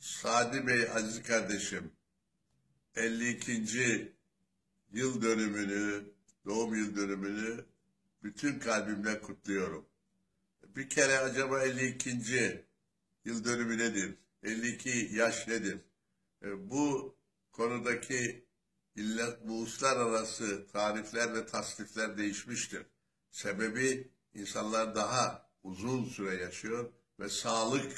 Sadi Bey aziz kardeşim 52. yıl dönümünü, doğum yıl dönümünü bütün kalbimle kutluyorum. Bir kere acaba 52. yıl dönümü nedir? 52 yaş nedir? E, Bu konudaki illet, bu uluslararası tarifler ve tasnifler değişmiştir. Sebebi insanlar daha uzun süre yaşıyor ve sağlık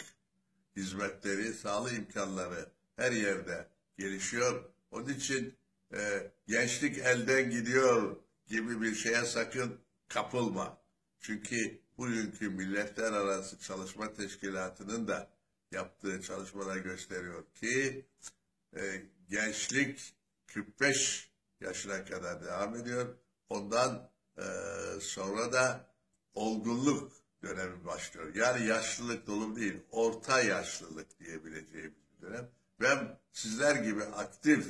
hizmetleri, sağlık imkanları her yerde gelişiyor. Onun için e, gençlik elden gidiyor gibi bir şeye sakın kapılma. Çünkü bugünkü Milletler Arası Çalışma Teşkilatı'nın da yaptığı çalışmalar gösteriyor ki e, gençlik 45 yaşına kadar devam ediyor. Ondan e, sonra da olgunluk dönemi başlıyor. Yani yaşlılık dolu değil, orta yaşlılık diyebileceğimiz bir dönem. Ben sizler gibi aktif,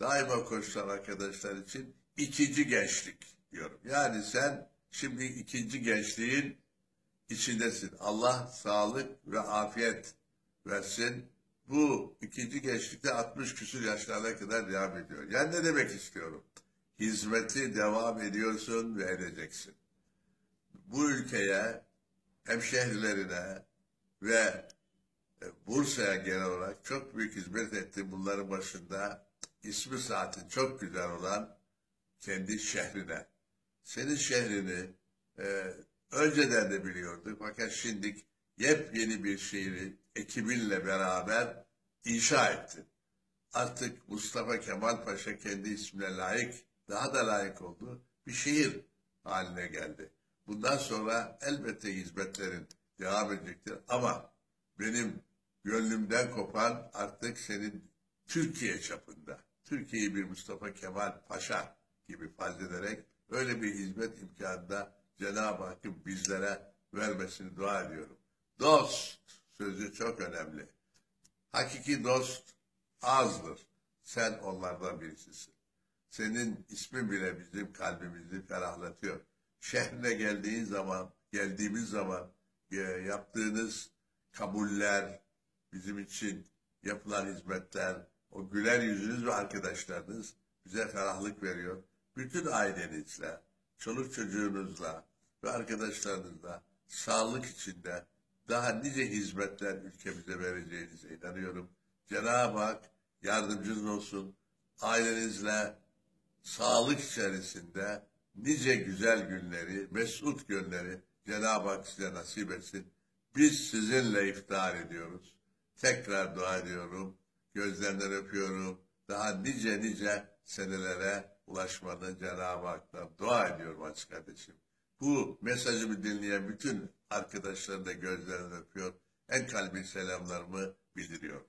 daima koşan arkadaşlar için ikinci gençlik diyorum. Yani sen şimdi ikinci gençliğin içindesin. Allah sağlık ve afiyet versin. Bu ikinci gençlikte 60 küsur yaşlarına kadar devam ediyor. Yani ne demek istiyorum? Hizmeti devam ediyorsun ve edeceksin. Bu ülkeye, hemşehrilerine ve e, Bursa'ya genel olarak çok büyük hizmet etti. Bunların başında ismi saatin çok güzel olan kendi şehrine. Senin şehrini e, önceden de biliyorduk fakat şimdi yepyeni bir şehri ekibinle beraber inşa ettin. Artık Mustafa Kemal Paşa kendi ismine layık, daha da layık oldu. Bir şehir haline geldi. Bundan sonra elbette hizmetlerin devam edecektir. Ama benim gönlümden kopan artık senin Türkiye çapında, Türkiye'yi bir Mustafa Kemal Paşa gibi farz ederek öyle bir hizmet imkanı da Cenab-ı Hakk'ın bizlere vermesini dua ediyorum. Dost sözü çok önemli. Hakiki dost azdır. Sen onlardan birisisin. Senin ismin bile bizim kalbimizi ferahlatıyor. Şehrine geldiğin zaman, geldiğimiz zaman e, yaptığınız kabuller, bizim için yapılan hizmetler, o güler yüzünüz ve arkadaşlarınız bize ferahlık veriyor. Bütün ailenizle, çoluk çocuğunuzla ve arkadaşlarınızla sağlık içinde daha nice hizmetler ülkemize vereceğinize inanıyorum. Cenab-ı Hak yardımcınız olsun. Ailenizle sağlık içerisinde nice güzel günleri, mesut günleri Cenab-ı Hak size nasip etsin. Biz sizinle iftihar ediyoruz. Tekrar dua ediyorum. Gözlerinden öpüyorum. Daha nice nice senelere ulaşmanı Cenab-ı Hak'tan dua ediyorum açık kardeşim. Bu mesajımı dinleyen bütün arkadaşların da gözlerinden öpüyor. En kalbi selamlarımı bildiriyorum.